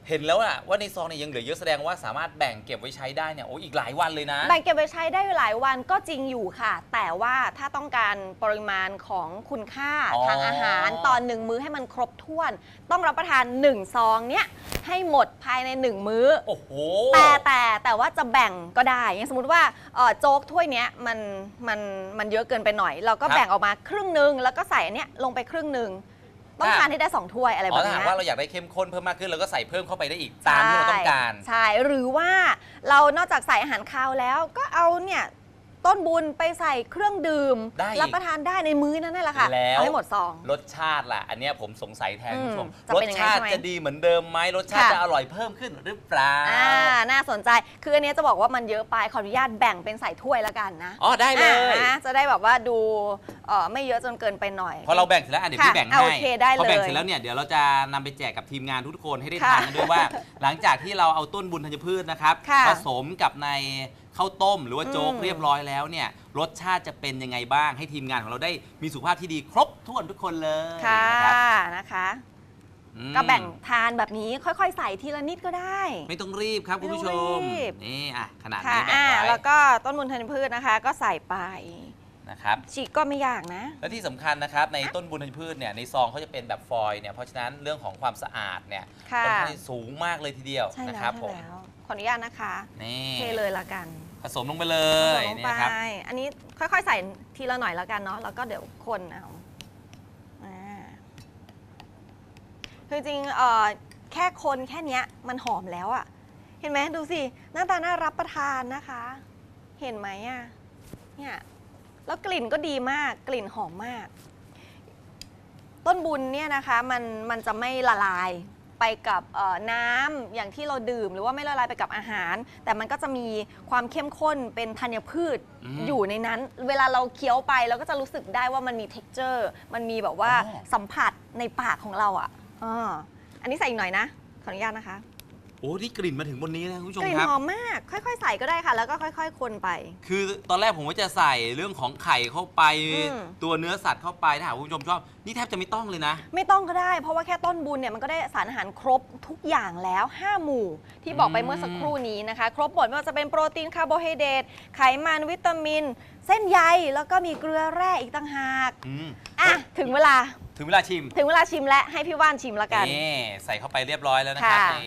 เห็นแล้วอะว่าในซองเนี่ยยังเหลือเยอะแสดงว่าสามารถแบ่งเก็บไว้ใช้ได้เนี่ยโอ้อีกหลายวันเลยนะ แบ่งเก็บไว้ใช้ได้หลายวันก็จริงอยู่ค่ะ แต่ว่าถ้าต้องการปริมาณของคุณค่าอ๋อ ทางอาหารตอนหนึ่งมื้อให้มันครบถ้วน ต้องรับประทาน1ซองเนี้ยให้หมดภายใน1มื้อ โอ้โห แต่แต่แต่ว่าจะแบ่งก็ได้อย่างสมมติว่าเอ่อโจ๊กถ้วยเนี้ยมันมันมันเยอะเกินไปหน่อย เราก็ครับ แบ่งออกมาครึ่งหนึ่งแล้วก็ใส่อันเนี้ยลงไปครึ่งหนึ่ง ต้องอะทานให้ได้สองถ้วยอะไรอ๋แบอบถ้าหากเนี้ยว่าเราอยากได้เข้มข้นเพิ่มมากขึ้นเราก็ใส่เพิ่มเข้าไปได้อีกตามที่เราต้องการ ใช่ หรือว่าเรานอกจากใส่อาหารคาวแล้วก็เอาเนี่ย ต้นบุญไปใส่เครื่องดื่ม ได้อีก รับประทานได้ในมื้อนั้นนั่นแหละค่ะแล้วเอาให้หมดซอง รสชาติล่ะ อันเนี้ยผมสงสัยแทนอืมคุณผู้ชมจะรสเป็นยังไงชาติใช่ไหมจะดีเหมือนเดิมไหมรสชาติค่ะ จะอร่อยเพิ่มขึ้นหรือเปล่าอ่าน่าสนใจ คืออันเนี้ยจะบอกว่ามันเยอะไปขออนุญาตแบ่งเป็นใส่ถ้วยแล้วกันนะอ๋อได้เลย อ่าจะได้แบบว่าดูเอ่อไม่เยอะจนเกินไปหน่อย พอเราแบ่งเสร็จแล้วอะเดี๋ยวค่ะพี่แบ่งเอาให้โอเคได้พอแบ่งเลยเสร็จแล้วเนี่ยเดี๋ยวเราจะนำไปแจกกับทีมงานทุกคนให้ได้ค่ะทานกันด้วยว่า หลังจากที่เราเอาต้นบุญธัญพืชนะครับค่ะผสมกับใน ข้าวต้ม หรือว่าโจ๊กอืมเรียบร้อยแล้วเนี่ยรสชาติจะเป็นยังไงบ้าง ให้ทีมงานของเราได้มีสุขภาพที่ดีครบถ้วนทุกคนเลยค่ะนะครับนะคะ อืม ก็แบ่งทานแบบนี้ค่อยๆ ใส่ทีละนิดก็ได้ ไม่ต้องรีบครับคุณผู้ชม ไม่ต้องรีบ นี่อะขนาดค่ะนี้แบ่งอ่าไว้แล้วก็ต้นบุญธัญพืชนะคะ ก็ใส่ไป นะครับ ฉีกก็ไม่ยากนะ และที่สำคัญนะครับในต้นบุญธัญพืชเนี่ยในซองเขาจะเป็นแบบฟอยล์เนี่ยเพราะฉะนั้นเรื่องของความสะอาดเนี่ยค่ะ ค่อนข้างสูงมากเลยทีเดียวใช่นะแล้วครับใช่ผมแล้ว ขออนุญาตนะคะ นี่เทเลยละกัน ผสมลงไปเลยลงนี่ไป นะครับอันนี้ค่อยๆ ใส่ทีละหน่อยแล้วกันเนาะ แล้วก็เดี๋ยวคนเอาอ่าคือจริงๆเอ่อแค่คนแค่เนี้ยมันหอมแล้วอะเห็นไหมดูสิ หน้าตาน่ารับประทานนะคะ เห็นไหมอะเนี่ย แล้วกลิ่นก็ดีมาก กลิ่นหอมมาก ต้นบุญเนี่ยนะคะ มันมันจะไม่ละลาย ไปกับเอ่อน้ำอย่างที่เราดื่ม หรือว่าไม่ละลายไปกับอาหาร แต่มันก็จะมีความเข้มข้นเป็นธัญพืชอืมอยู่ในนั้น เวลาเราเคี้ยวไปเราก็จะรู้สึกได้ว่ามันมี t e x t อร์มันมีแบบว่าอ๋อ สัมผัสในปากของเราอะอ่าอันนี้ใส่อีกหน่อยนะขออนุญาตนะคะ โอ้นี่กลิ่นมาถึงบนนี้นะคุณผู้ชมกลิ่นครับ หอมมาก ค่อยๆ ใส่ก็ได้ค่ะ แล้วก็ค่อย ๆ คนไป คือตอนแรกผมว่าจะใส่เรื่องของไข่เข้าไป อืม ตัวเนื้อสัตว์เข้าไปถ้าหากคุณผู้ชมชอบนี่แทบจะไม่ต้องเลยนะ ไม่ต้องก็ได้ เพราะว่าแค่ต้นบุญเนี่ยมันก็ได้สารอาหารครบทุกอย่างแล้ว 5 หมู่ ที่บอกไปอืม เมื่อสักครู่นี้นะคะ ครบหมดไม่ว่าจะเป็นโปรตีนคาร์โบไฮเดรตไขมันวิตามิน เส้นใยแล้วก็มีเกลือแร่อีกต่างหากอืมอะถึงเวลาถึงเวลาชิมถึงเวลาชิมและให้พี่ว่านชิมละกัน นี่ใส่เข้าไปเรียบร้อยแล้วนะครับค่ะ ใน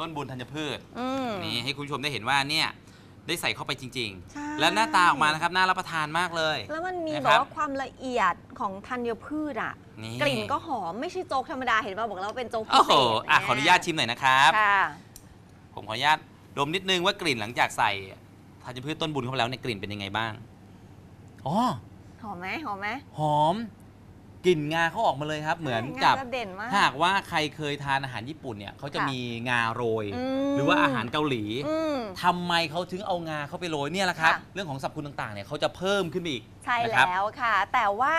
ต้นบุญธัญพืชอืม นี่ให้คุณผู้ชมได้เห็นว่าเนี่ยได้ใส่เข้าไปจริง ใช่ ๆ และหน้าตาออกมานะครับน่ารับประทานมากเลย แล้วมันมีนะแบครับบว่าความละเอียดของธัญพืชอะ นี่ กลิ่นก็หอม ไม่ใช่โจ๊กธรรมดา เห็นป่ะบอกแล้วว่าเป็นโจ๊กพิโอ้เศโหษอะขออนุญาตชิมหน่อยนะครับ ค่ะ ผมขออนุญาตดมนิดนึงว่ากลิ่นหลังจากใส่ธัญพืชต้นบุญเข้าไปแล้วเนี่ยกลิ่นเป็นยังไงบ้างอ๋อหอมไหมหอมไหมหอม กลิ่นงาเขาออกมาเลยครับ เหมือนใช่กับงาจะเด่นมาก ถ้าหากว่าใครเคยทานอาหารญี่ปุ่นเนี่ยเขาจะค่ะมีงาโรย อืมหรือว่าอาหารเกาหลี อืมทำไมเขาถึงเอางาเข้าไปโรยเนี่ยแหละครับ ค่ะ เรื่องของสรรพคุณต่างๆเนี่ยเขาจะเพิ่มขึ้นไปอีกใช่นะครับแล้วค่ะ แต่ว่า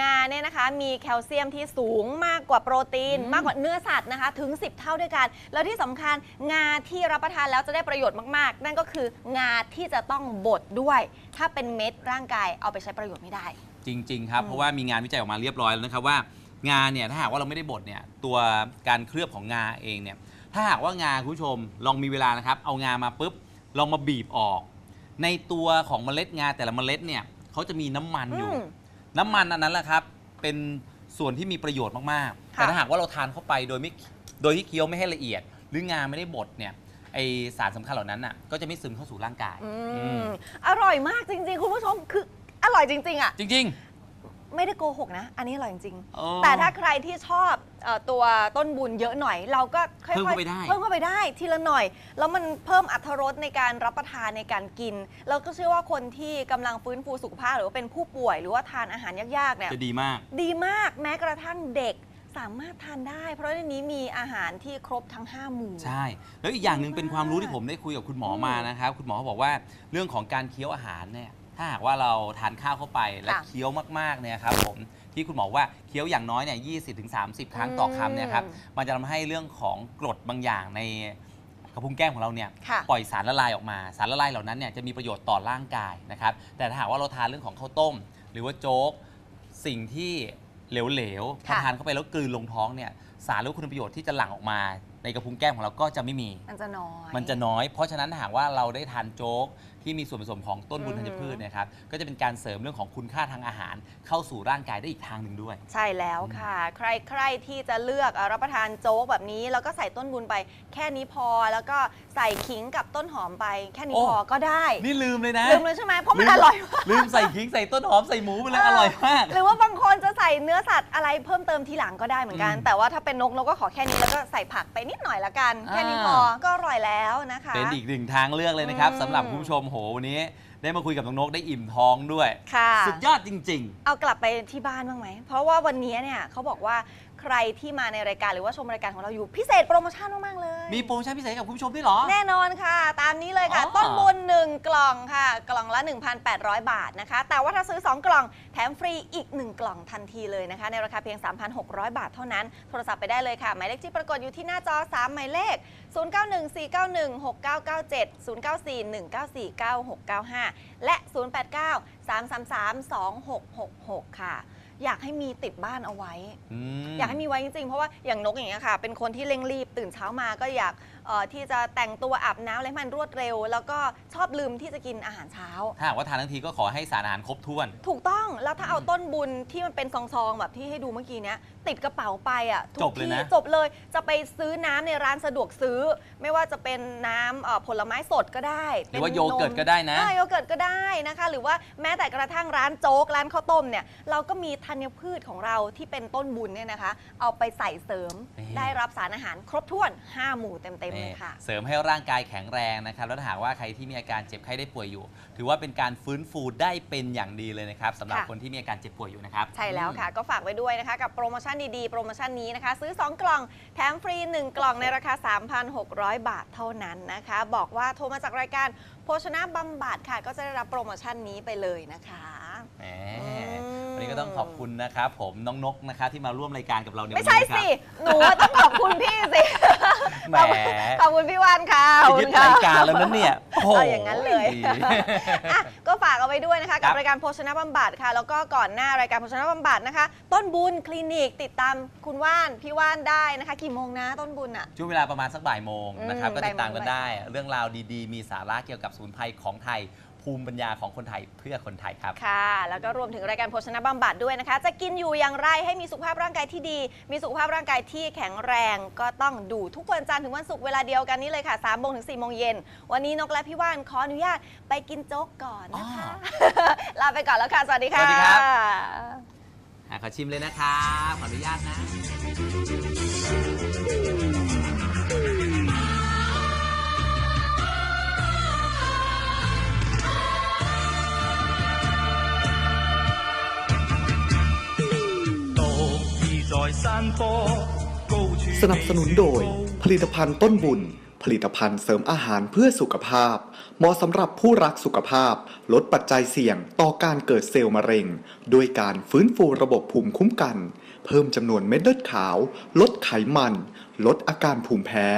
งาเนี่ยนะคะมีแคลเซียมที่สูงมากกว่าโปรตีนอืมมากกว่าเนื้อสัตว์นะคะถึง 10 เท่าด้วยกัน แล้วที่สำคัญงาที่รับประทานแล้วจะได้ประโยชน์มากๆ นั่นก็คืองาที่จะต้องบดด้วย ถ้าเป็นเม็ดร่างกายเอาไปใช้ประโยชน์ไม่ได้ จริง ๆ ครับอืมเพราะว่ามีงานวิจัยออกมาเรียบร้อยแล้วนะครับว่างาเนี่ยถ้าหากว่าเราไม่ได้บดเนี่ยตัวการเคลือบของงาเองเนี่ยถ้าหากว่างาคุณผู้ชมลองมีเวลานะครับเอางามาปุ๊บลองมาบีบออก ในตัวของเมล็ดงาแต่ละเมล็ดเนี่ยเขาจะมีน้ำมันอยู่ อืม น้ำมันอันนั้นแหละครับ เป็นส่วนที่มีประโยชน์มากๆ ค่ะ แต่ถ้าหากว่าเราทานเข้าไปโดยไม่โดยที่เคี้ยวไม่ให้ละเอียด หรืองาไม่ได้บดเนี่ยไอสารสำคัญเหล่านั้นน่ะก็จะไม่ซึมเข้าสู่ร่างกายอือืมมอร่อยมากจริงๆ คุณผู้ชมคืออ ร่อยจริง ๆ อะ จริง ไม่ได้โกหกนะ อันนี้อร่อยจริงๆเออๆแต่ถ้าใครที่ชอบเออตัวต้นบุญเยอะหน่อย เราก็ค่อยๆเพิ่มเข้าไปได้ เพิ่มเข้าไปได้ทีละหน่อย แล้วมันเพิ่มอรรถรสในการรับประทานในการกินเราก็เชื่อว่าคนที่กำลังฟื้นฟูสุขภาพหรือว่าเป็นผู้ป่วยหรือว่าทานอาหารยากๆเนี่ยจะดีมาก ดีมากแม้กระทั่งเด็กสามารถทานได้ เพราะในนี้มีอาหารที่ครบทั้ง 5 หมู่ ใช่ แล้วอีกอย่างหนึ่งดีมากเป็นความรู้ที่ผมได้คุยกับคุณหมออืมมานะครับ คุณหมอเขาบอกว่าเรื่องของการเคี้ยวอาหารเนี่ย ถ้าหากว่าเราทานข้าวเข้าไปและค่ะเคี้ยวมากๆเนี่ยครับผมที่คุณหมอว่าเคี้ยวอย่างน้อยเนี่ย20ถึง 30 ครั้งต่อคำเนี่ยครับอืม มันจะทำให้เรื่องของกรดบางอย่างในกระพุ้งแก้มของเราเนี่ย ค่ะ ปล่อยสารละลายออกมา สารละลายเหล่านั้นเนี่ยจะมีประโยชน์ต่อร่างกายนะครับ แต่ถ้าหากว่าเราทานเรื่องของข้าวต้ม หรือว่าโจ๊ก สิ่งที่เหลวๆพอค่ะทานเข้าไปแล้วกลืนลงท้องเนี่ย สารหรือคุณประโยชน์ที่จะหลั่งออกมาในกระพุ้งแก้มของเราก็จะไม่มี มันจะน้อย มันจะน้อย เพราะฉะนั้นถ้าหากว่าเราได้ทานโจ๊กที่มีส่วนผสมของต้นบุญอืธัมญพืชเนะครับ ก็จะเป็นการเสริมเรื่องของคุณค่าทางอาหาร เข้าสู่ร่างกายได้อีกทางหนึ่งด้วย ใช่แล้วค่ะ ใครใครที่จะเลือกเอ่อรับประทานโจ๊กแบบนี้ แล้วก็ใส่ต้นบุญไป แค่นี้พอ แล้วก็ใส่ขิงกับต้นหอมไป แค่นี้โอ้พอก็ได้ นี่ลืมเลยนะ ลืมเลยใช่ไหมเพราะมันลืมอร่อยมากลืมใส่ขิงใส่ต้นหอมใส่หมูไปเลยอร่อยมาก หรือว่าบางคนจะใส่เนื้อสัตว์อะไรเพิ่มเติมทีหลังก็ได้เหมือนกันอืมแต่ว่าถ้าเป็นนกนกก็ขอแค่นี้แล้วก็ใส่ผักไปนิดหน่อยละกัน แค่นี้พออ่าก็อร่อยแล้วนะคะ เป็นอีกหนึ่งทางเลือกเลยนะครับอืมสำหรับคุณผู้ชมโหวันนี้ ได้มาคุยกับน้องนกได้อิ่มท้องด้วย ค่ะ สุดยอดจริงเอากลับไปที่บ้านบ้างไหม เพราะว่าวันนี้เนี่ยเขาบอกว่า ใครที่มาในรายการหรือว่าชมรายการของเราอยู่พิเศษโปรโมชั่นมากๆเลยๆมีโปรโมชั่นพิเศษให้กับคุณผู้ชมด้วยเหรอ แน่นอนค่ะ ตามนี้เลยค่ะ อ๋อ ต้นบุญ1 กล่องค่ะ กล่องละ 1,800 บาทนะคะ แต่ว่าถ้าซื้อ 2 กล่องแถมฟรีอีก 1 กล่องทันทีเลยนะคะ ในราคาเพียง 3,600 บาทเท่านั้น โทรศัพท์ไปได้เลยค่ะ หมายเลขที่ปรากฏอยู่ที่หน้าจอ 3 หมายเลข 0914916997 0941949695 และ 089-333-2666 ค่ะ อยากให้มีติดบ้านเอาไว้อืมอยากให้มีไว้จริงๆ เพราะว่าอย่างนกอย่างเงี้ยค่ะ เป็นคนที่เร่งรีบตื่นเช้ามาก็อยากเอ่อที่จะแต่งตัวอาบน้ำอะไรให้มันรวดเร็ว แล้วก็ชอบลืมที่จะกินอาหารเช้า ถ้าหากว่าทานทั้งทีก็ขอให้สารอาหารครบถ้วน ถูกต้องแล้วถ้าเอาต้นบุญที่มันเป็นซองๆแบบที่ให้ดูเมื่อกี้เนี้ย ติดกระเป๋าไปอะทุกจบเลยนะที่จบเลยจะไปซื้อน้ำในร้านสะดวกซื้อ ไม่ว่าจะเป็นน้ำเอ่อผลไม้สดก็ได้หรือว่าป็นโยเกิร์ตก็ได้นะใช่โยเกิร์ตก็ได้นะคะ หรือว่าแม้แต่กระทั่งร้านโจ๊ก ร้านข้าวต้มเนี่ย เราก็มีธัญพืชของเราที่เป็นต้นบุญเนี่ยนะคะ เอาไปใส่เสริมนี่ ได้รับสารอาหารครบถ้วน 5 หมู่เต็ม ๆ เลยค่ะ เสริมให้ร่างกายแข็งแรงนะครับ แล้วถ้าหากว่าใครที่มีอาการเจ็บไข้ได้ป่วยอยู่ ถือว่าเป็นการฟื้นฟูได้เป็นอย่างดีเลยนะครับสำหรับค่ะ คนที่มีอาการเจ็บป่วยอยู่นะครับ ใช่แล้วค่ะ ก็ฝากไว้ด้วยนะคะ กับโปรโมชั่นดีๆ โปรโมชั่นนี้นะคะ ซื้อ 2 กล่องแถมฟรี 1 กล่องในราคา 3,600 บาทเท่านั้นนะคะ บอกว่าโทรมาจากรายการโภชนะบำบัดค่ะ ก็จะได้รับโปรโมชั่นนี้ไปเลยนะคะแหมอืมวันนี้ก็ต้องขอบคุณนะครับผมน้องนกนะคะที่มาร่วมรายการกับเราในวัไม่นใช่นี้นะครับ สิ หนูอะต้องขอบคุณพี่สิ แหมขอบคุณพี่วานค่ะขอบจะคุยึดณค่ะรายการแล้วนั้นเนี่ยโอ้โห เอาอย่างนั้นเลยอะก็ฝากเอาไว้ด้วยนะคะ ครักับบรายการโภชนะบำบัดค่ะ แล้วก็ก่อนหน้ารายการโภชนะบำบัดนะคะ ต้นบุญคลินิกติดตามคุณว่านพี่ว่านได้นะคะ กี่โมงนะต้นบุญอะ ช่วงเวลาประมาณสักบ่ายโมงนะครับ อืมก็ติดตามกันบ่ายโมง ได้ เรื่องราวดีๆ มีสาระเกี่ยวกับสมุนไพรของไทย ภูมิปัญญาของคนไทยเพื่อคนไทยครับ ค่ะ แล้วก็รวมถึงรายการโภชนะบำบัดด้วยนะคะ จะกินอยู่อย่างไรให้มีสุขภาพร่างกายที่ดี มีสุขภาพร่างกายที่แข็งแรงก็ต้องดูทุกวันจันทร์ถึงวันศุกร์เวลาเดียวกันนี้เลยค่ะ3โมงถึง4โมงเย็น วันนี้นกและพี่ว่านขออนุญาตไปกินโจ๊กก่อนนะคะ ลาไปก่อนแล้วค่ะ สวัสดีค่ะสวัสดีครับ อะขอชิมเลยนะครับขออนุญาตนะ สนับสนุนโดย ผลิตภัณฑ์ต้นบุญ ผลิตภัณฑ์เสริมอาหารเพื่อสุขภาพ เหมาะสำหรับผู้รักสุขภาพ ลดปัจจัยเสี่ยงต่อการเกิดเซลล์มะเร็ง ด้วยการฟื้นฟูระบบภูมิคุ้มกัน เพิ่มจำนวนเม็ดเลือดขาว ลดไขมัน ลดอาการภูมิแพ้